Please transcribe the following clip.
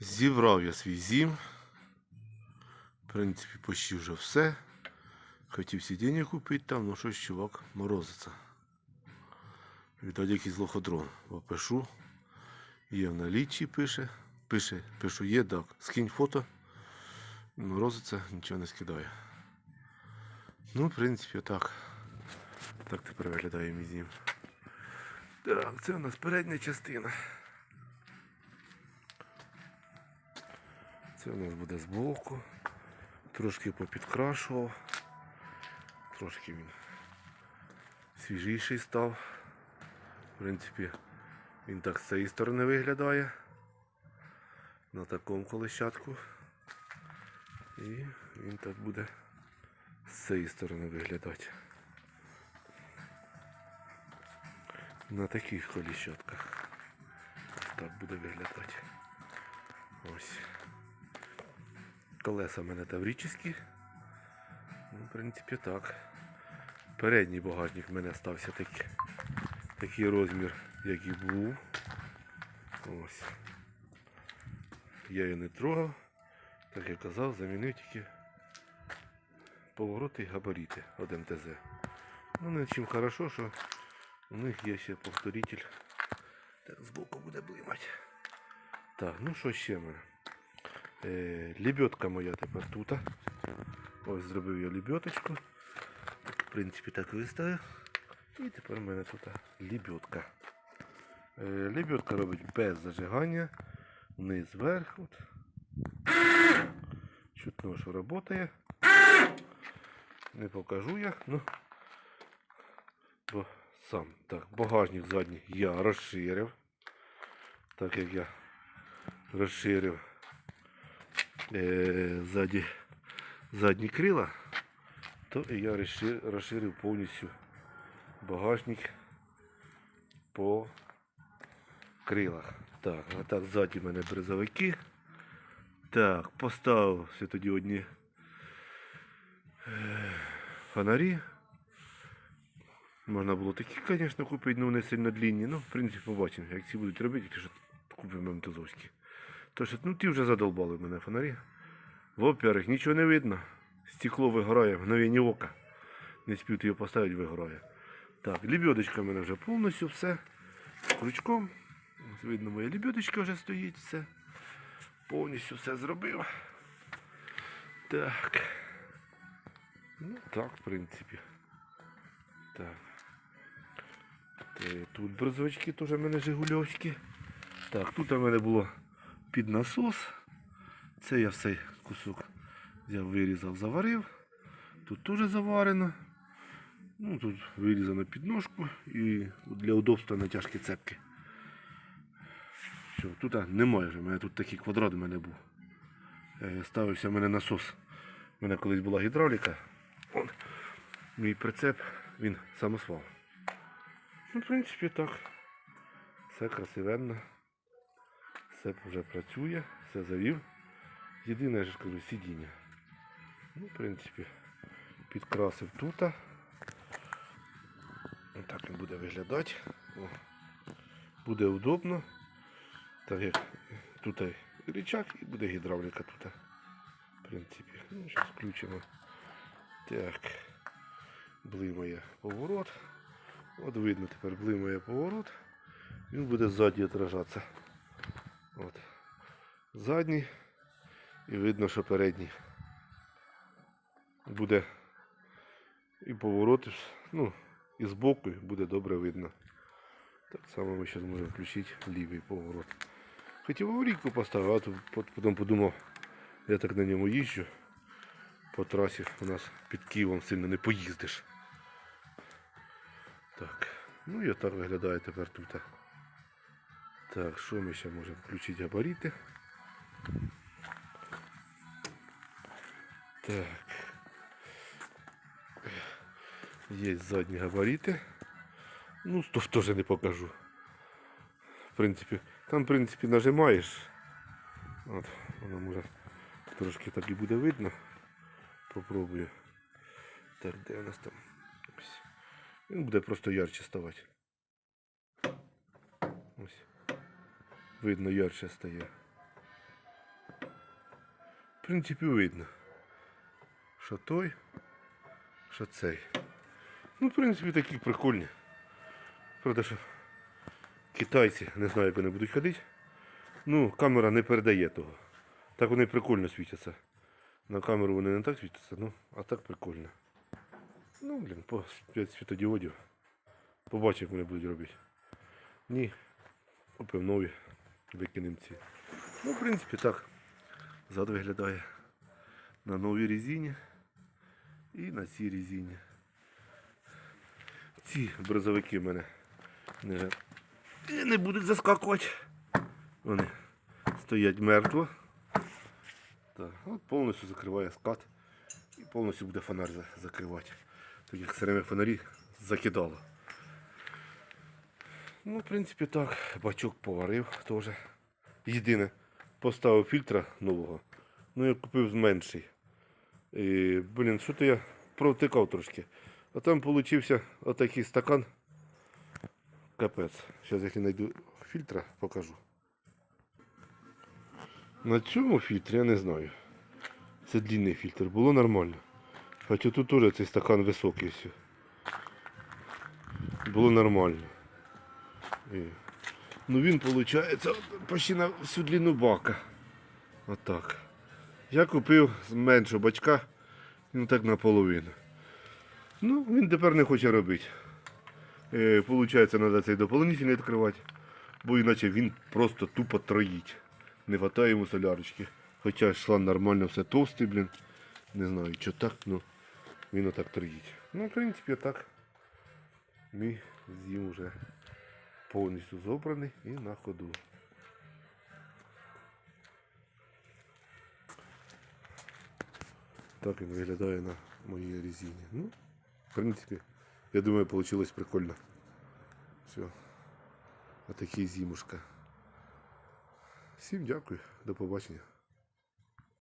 Зібрав я свій зім. В принципі, почти вже все. Хотів сидіння купити там, ну щось чувак морозиться. Віддать якийсь лоходрон. Попишу. Є в наліччі, пише. Пише, пишу, є, так. Скинь фото. Морозиться, нічого не скидає. Ну, в принципі, так. Так тепер виглядає мій зім. Так, це у нас передня частина. Це у нас буде збоку. Трошки попідкрашував. Трошки він свіжіший став. В принципі, він так з цієї сторони виглядає. На такому колещатку. І він так буде з цієї сторони виглядати. На таких коліщатках. Так буде виглядати. Ось. Колеса в мене таврическі. Ну, в принципі, так. Передній багажник в мене стався такий, такий розмір, як і був. Ось. Я її не трогав. Так як казав, замінив тільки повороти і габарити від МТЗ. Ну, не чим хорошо, що у них є ще повторитель. Збоку буде блимати. Так, ну що ще в мене? Е, лебедка моя тепер тут. Ось зробив я лебедочку. В принципі, так виставив. І тепер в мене тут лебедка. Е, лебедка робить без зажигання. Вниз вверх. От. Чутно, що працює. Не покажу я, ну бо сам. Так, багажник задній я розширив. Так як я розширив ззаді, задні крила, то я розшир- розширив повністю багажник по крилах. Так, а так ззаді в мене бризовики. Так, поставив світодіодні е, фонарі. Можна було такі, звісно, купити, але вони сильно длінні. Ну, в принципі, побачимо, як ці будуть робити, якщо купимо МТЗовські. Тож, ну ті вже задолбали мене фонарі. Во-первых, нічого не видно. Стекло вигорає, мгновення ока. Не спів його поставити, вигорає. Так, лебедочка в мене вже повністю все. Крючком. Ось видно, моя лебедочка вже стоїть, все. Повністю все зробив. Так. Ну так, в принципі. Так. Тут брозовички теж в мене жигульовські. Так, тут у мене було під насос. Це я все кусок взяв, вирізав, заварив. Тут теж заварено. Ну, тут вирізано під ножку і для удобства натяжки цепки. Що, тут немає вже, у мене тут такий квадрат у мене був. Е, Ставився в мене насос. У мене колись була гідравліка. Он, мій прицеп, він самосвал. Ну, в принципі, так. Все красивенно. Все вже працює, все завів. Єдине, я ж кажу, сидіння. Ну, в принципі, підкрасив тут. Так він буде виглядати. О. Буде удобно. Так як тут і рычаг і буде гідравліка тут. В принципі. Ну, зараз включимо. Так. Блимає поворот. От видно тепер блимає поворот. Він буде ззаді відражатися. От. Задній. І видно, що передній. Буде і повороти, ну, і збоку буде добре видно. Так само ми зараз можемо включити лівий поворот. Хотів аварійку поставити, а пот- потім подумав, я так на ньому їжджу. По трасі у нас під Києвом сильно не поїздиш. Так, ну і отак виглядає тепер тут. Так, що ми ще можемо включити габарити? Так. Є задні габарити. Ну, то теж не покажу. В принципі, там, в принципі, нажимаєш. От, воно може трошки так і буде видно. Попробую. Так, де у нас там? Він буде просто ярче ставати. Видно, ярче стає. В принципі, видно. Що той, що цей. Ну, в принципі, такі прикольні. Правда, що китайці, не знаю, як вони будуть ходити. Ну, камера не передає того. Так вони прикольно світяться. На камеру вони не так світяться, ну, а так прикольно. Ну, блін, по 5 світодіодів. Побачимо, як вони будуть робити. Ні. Купив нові. Викинемо ці. Ну, в принципі, так. Зад виглядає на новій резині і на цій резині. Ці брозовики в мене не, не будуть заскакувати. Вони стоять мертво. Так, от повністю закриває скат і повністю буде фонар закривати. Так як сирими фонарі закидало. Ну, в принципі, так. Бачок поварив теж. Єдине, поставив фільтра нового. Ну, я купив менший. І, блін, що то я провтикав трошки. А там получився отакий стакан. Капець. Зараз як я знайду фільтра, покажу. На цьому фільтрі я не знаю. Це длинний фільтр, було нормально. Хоча тут теж цей стакан високий все. Було нормально. І... Ну він виходить почти на всю длину бака. Отак. Я купив меншого бачка, ну так наполовину. Ну, він тепер не хоче робити. Е, Получається, треба цей дополнительний відкривати, бо іначе він просто тупо троїть. Не хватає йому солярочки. Хоча шланг нормально все товстий, блін. Не знаю, що так, ну він отак троїть. Ну, в принципі, так. Мій з'їм вже повністю зобраний і на ходу. Так він виглядає на моїй резині. Ну, в принципі, я думаю, вийшло прикольно. Все. Отакий зимушка. Всім дякую, до побачення.